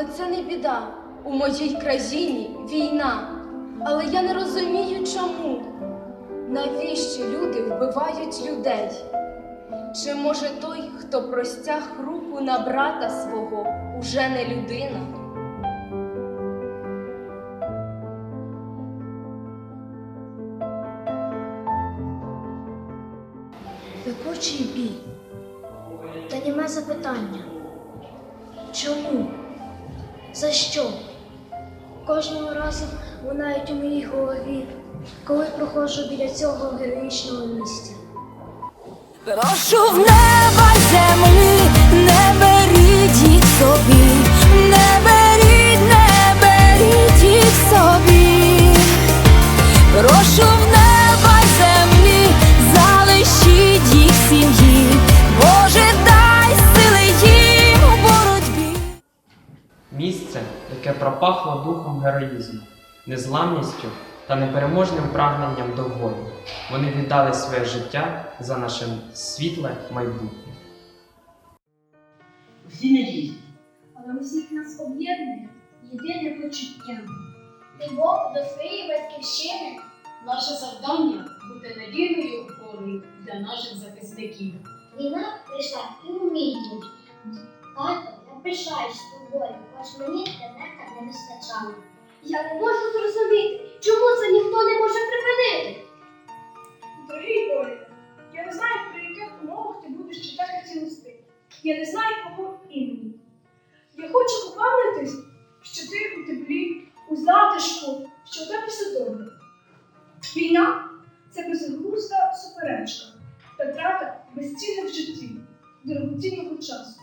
це не біда. У моїй країні війна. Але я не розумію, чому. Навіщо люди вбивають людей? Чи може той, хто простяг руку на брата свого, уже не людина? Пекучий бій. Та німе запитання. Чому? За що? Кожного разу лунають у моїй голові, коли проходжу біля цього героїчного місця. Прошу в неба землі, не беріть їх собі, не беріть, не беріть їх собі. Прошу в Місце, яке пропахло духом героїзму, незламністю та непереможним прагненням до волі. Вони віддали своє життя за наше світле майбутнє. Всі не різні. Але усіх нас об'єднує єдине почуття. Любов до своєї батьківщини Наше завдання бути надійною опорою для наших захисників. Війна прийшла і у мій пишаюсь тобою, хоч мені тебе не вистачало. Я не можу зрозуміти, чому це ніхто не може припинити. Дорогий Боря, я не знаю, при яких умовах ти будеш читати ці листи. Я не знаю кого імені. Я хочу упевнитись, що ти у теплі, у затишку, що тебе все добре. Війна це безглузда суперечка та трата безцінних життів, дорогоцінного часу.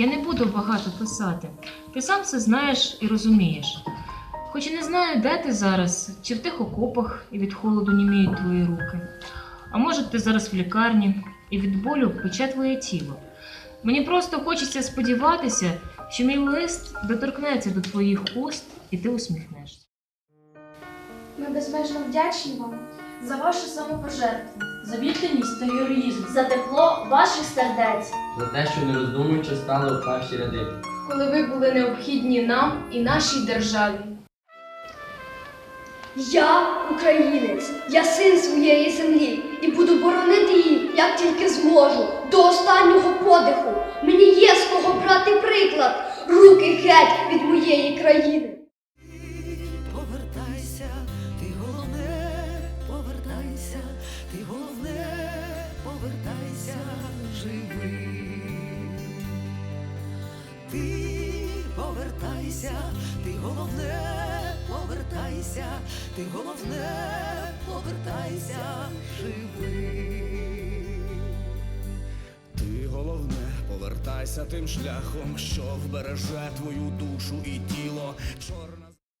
Я не буду багато писати. Ти сам все знаєш і розумієш. Хоч і не знаю, де ти зараз, чи в тих окопах і від холоду німіють твої руки. А може, ти зараз в лікарні і від болю пече твоє тіло. Мені просто хочеться сподіватися, що мій лист доторкнеться до твоїх уст і ти усміхнешся. Ми безмежно вдячні вам за вашу самопожертву, За відданість та героїзм. За тепло ваших сердець. за те, що не роздумуючи стали у перші ряди. коли ви були необхідні нам і нашій державі. Я українець, я син своєї землі і буду боронити її, як тільки зможу, до останнього подиху. Мені є з кого брати приклад, руки геть від моєї країни. Повертайся, ти головне, повертайся, ти головне, повертайся живий. Ти головне, повертайся тим шляхом, що вбереже твою душу і тіло. Чорне